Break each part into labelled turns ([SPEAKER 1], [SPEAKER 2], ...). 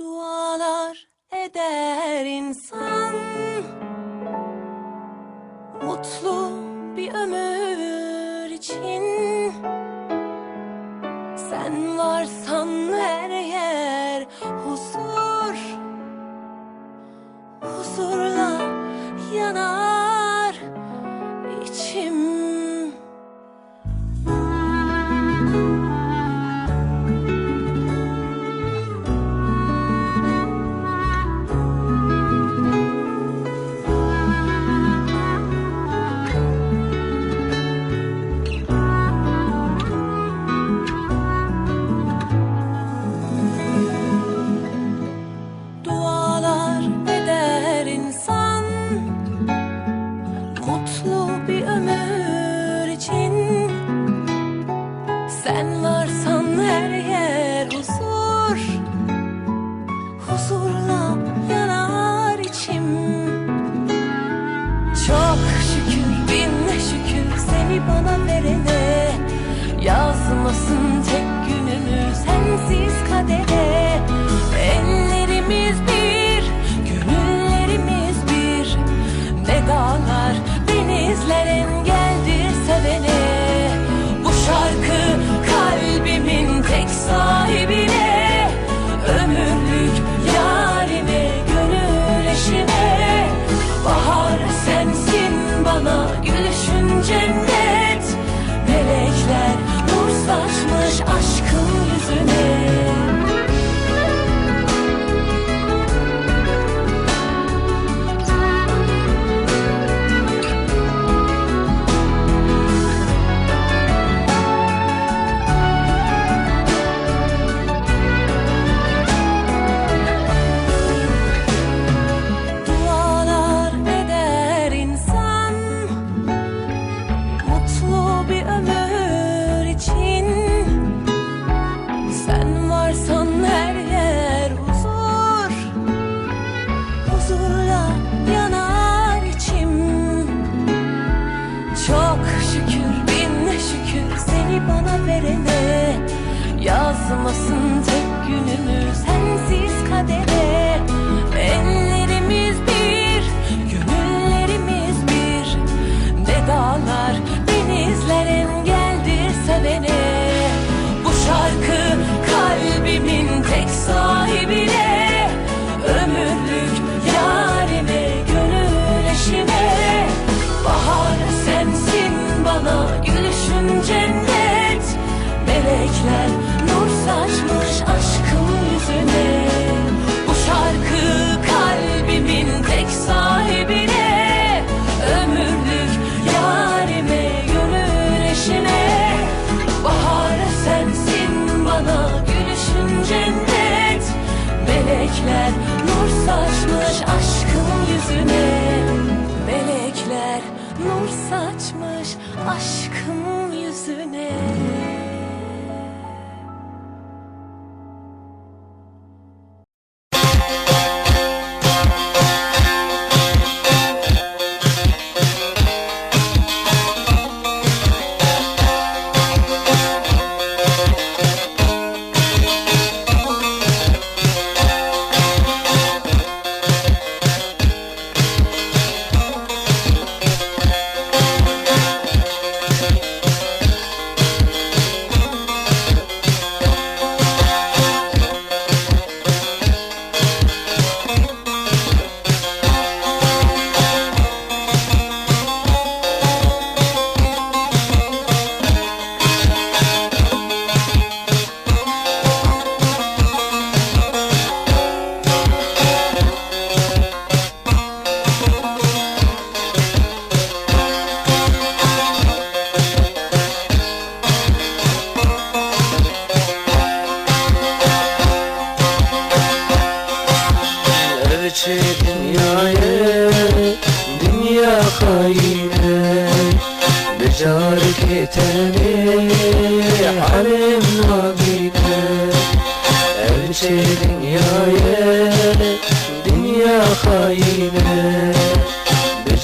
[SPEAKER 1] Dualar eder insan. Mutlu bir ömür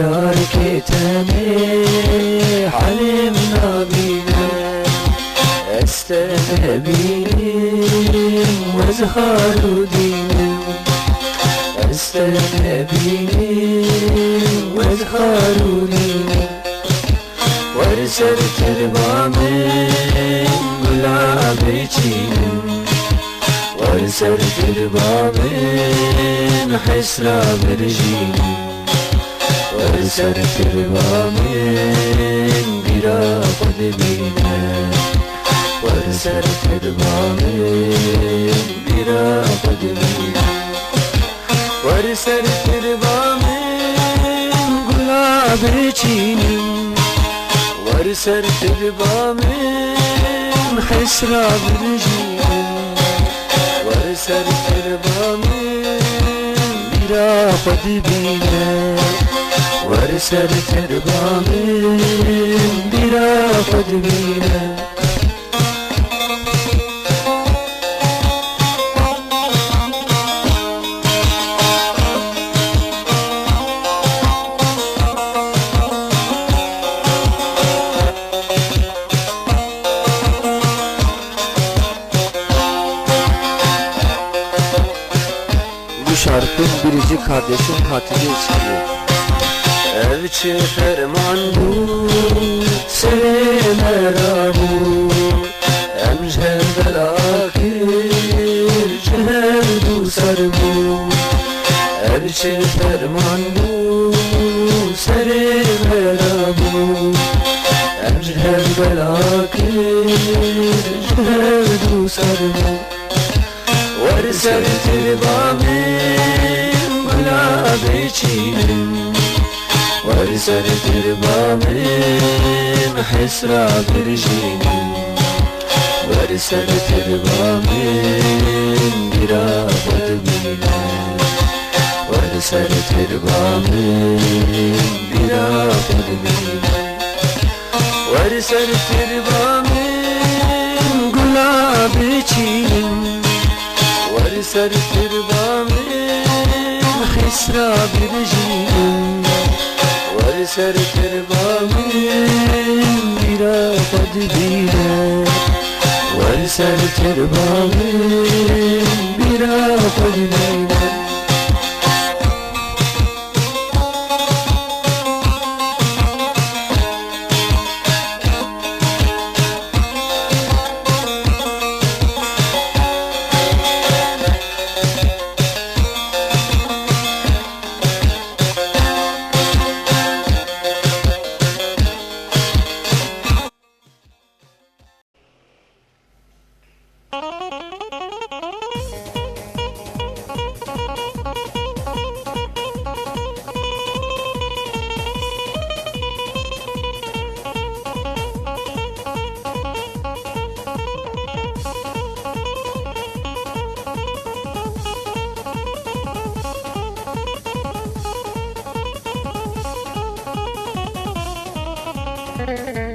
[SPEAKER 1] شاركتني علمنا بنا استنى بنا وازهار دينا استنى بنا وازهار دينا وارسل تربى من قلاب جينا وارسل تربى من حسرى Sen şirvanın bir apalimine Var sen şirvanın bir apalimine Var sen şirvanın gulab çiğnim Var sen şirvanın hesra birciğim Var sen şirvanın bir apalimine Var ser terbanın bir ah afet bile Bu
[SPEAKER 2] şarkın biricik kardeşim katili istiyor
[SPEAKER 3] için ferman bu Seni merabu Emcel belakir Cehennem du serbu Her için ferman bu Seni merabu Emcel belakir Cehennem du serbu Ver sertir babim Gula biçinim ورسل تربامي حسرا برجين ورسل تربامي برا قدمينا ورسل تربامي برا قدمينا ورسل تربامي قلابي چين ورسر تربامين خسرا برجين ورسر تربامين بلا قدبينا ورسر تربامين بلا قدبينا Bye.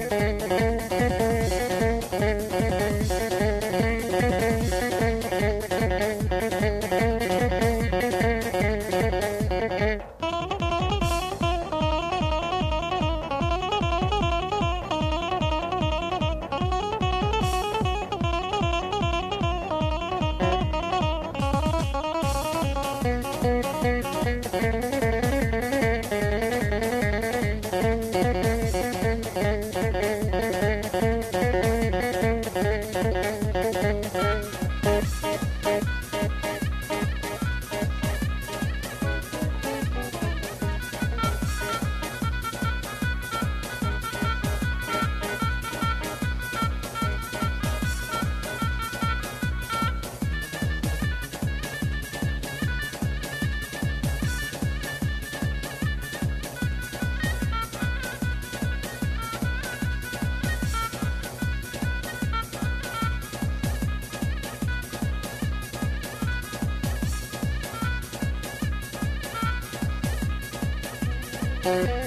[SPEAKER 3] Thank you.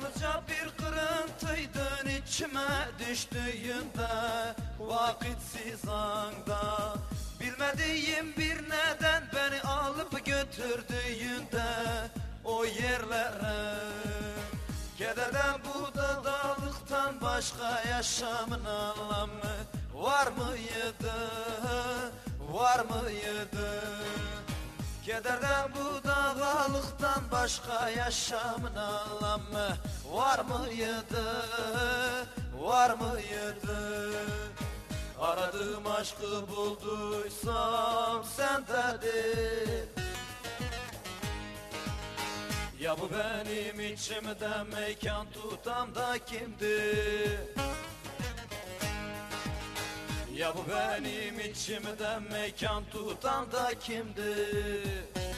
[SPEAKER 4] Yalnızca bir kırıntıydın içime düştüğünde Vakitsiz anda Bilmediğim bir neden beni alıp götürdüğünde O yerlere Kederden bu dadalıktan başka yaşamın anlamı var mıydı? Var mıydı? Kederden bu davalıktan başka yaşamın anlamı var mıydı? Var mıydı? Aradığım aşkı bulduysam sendedir Ya bu benim içimde mekan tutan da kimdi? Ya bu benim içimde mekan tutan da kimdi?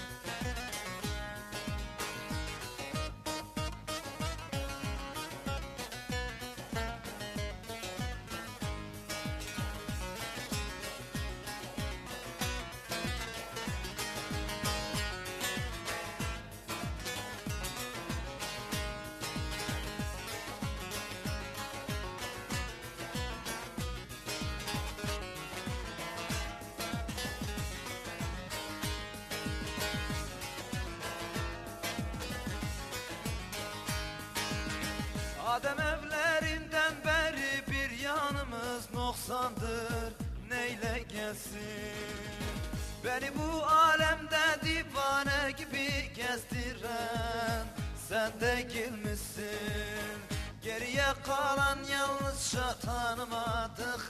[SPEAKER 4] Beni bu alemde divane gibi gezdiren Sen de gelmişsin. Geriye kalan yalnızca tanımadığım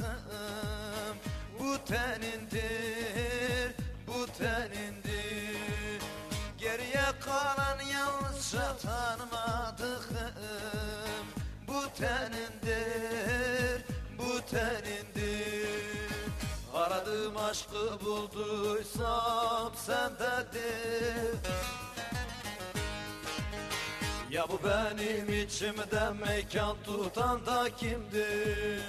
[SPEAKER 4] Bu tenindir, bu tenindir. Geriye kalan yalnızca tanımadığım Bu tenindir, bu tenindir Aradığım aşkı bulduysam sendedir Ya bu benim içimde mekan tutan da kimdir?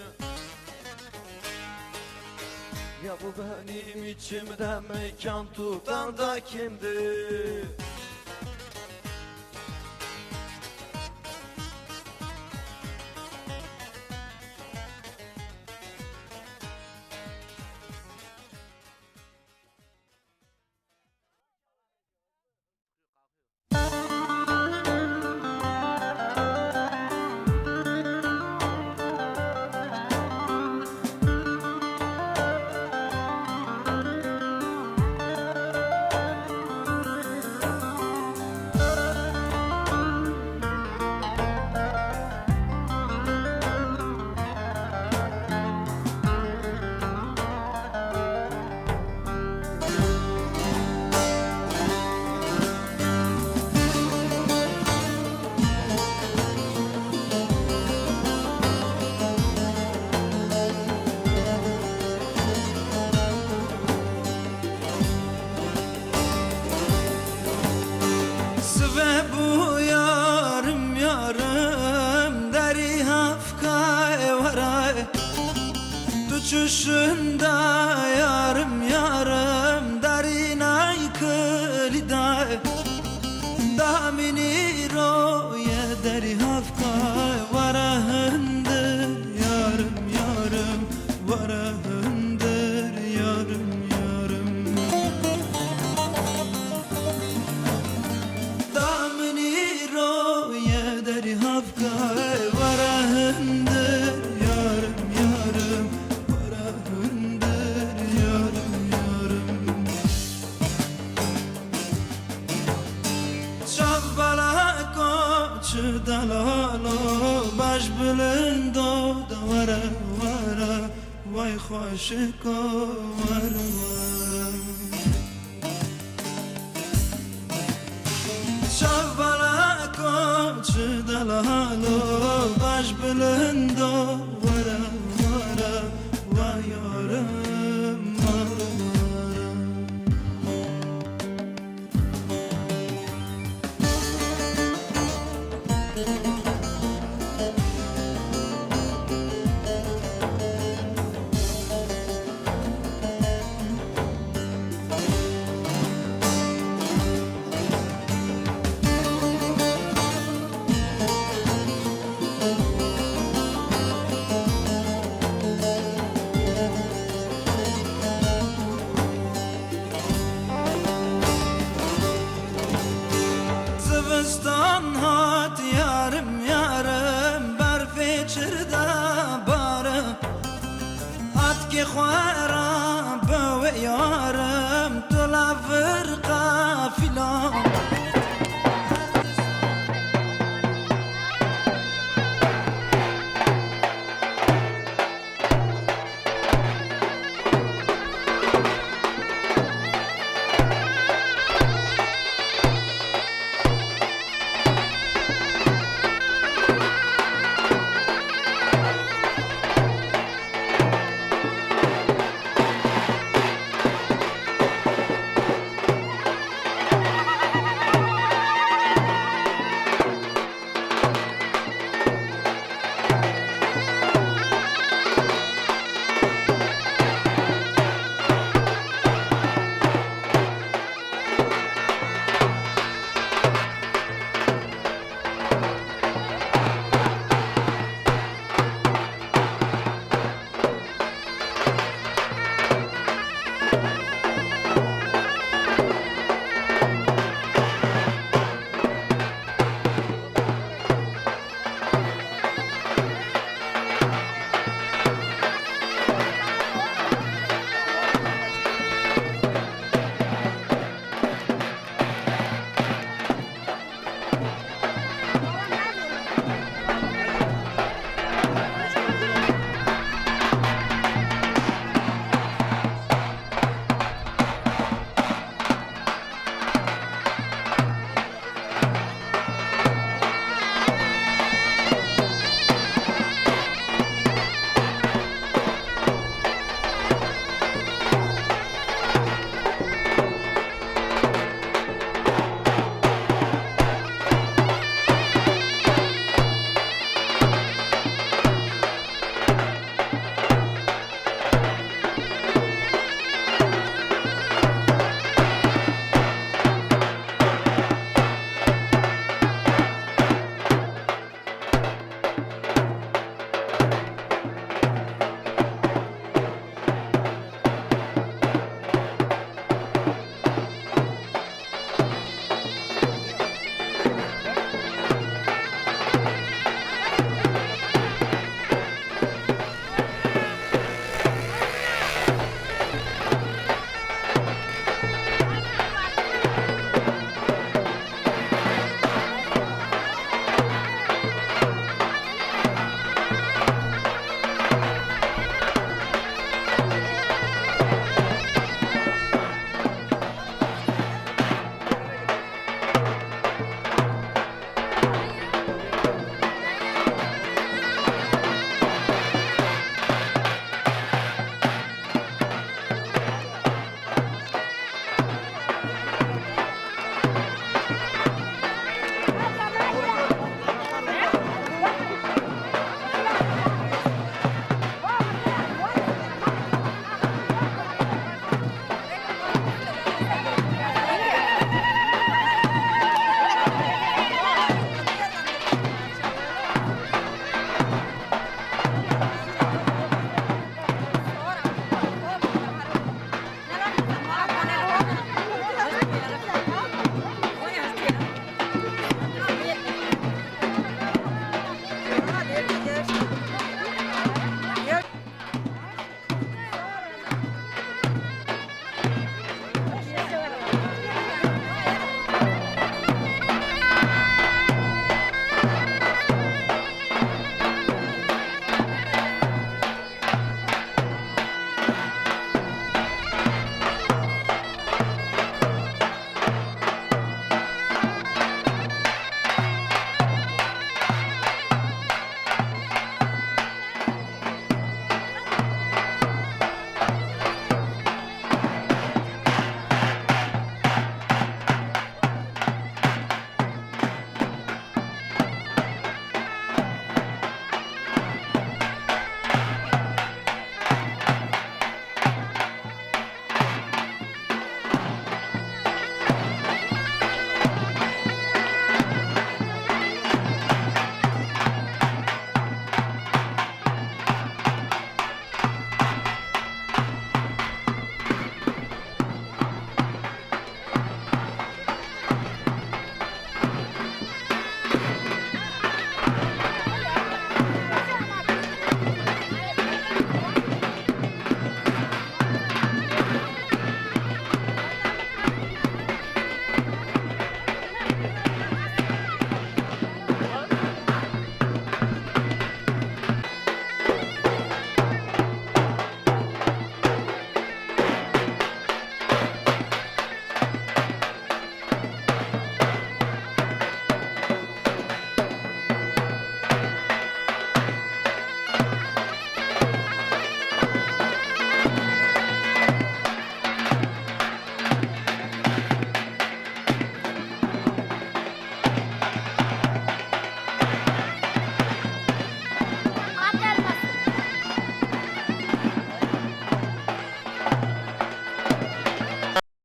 [SPEAKER 4] Ya bu benim içimde mekan tutan da kimdir? Yarım Berfi çırda barım At ki خوارم به یارم تو لفرقه فیلان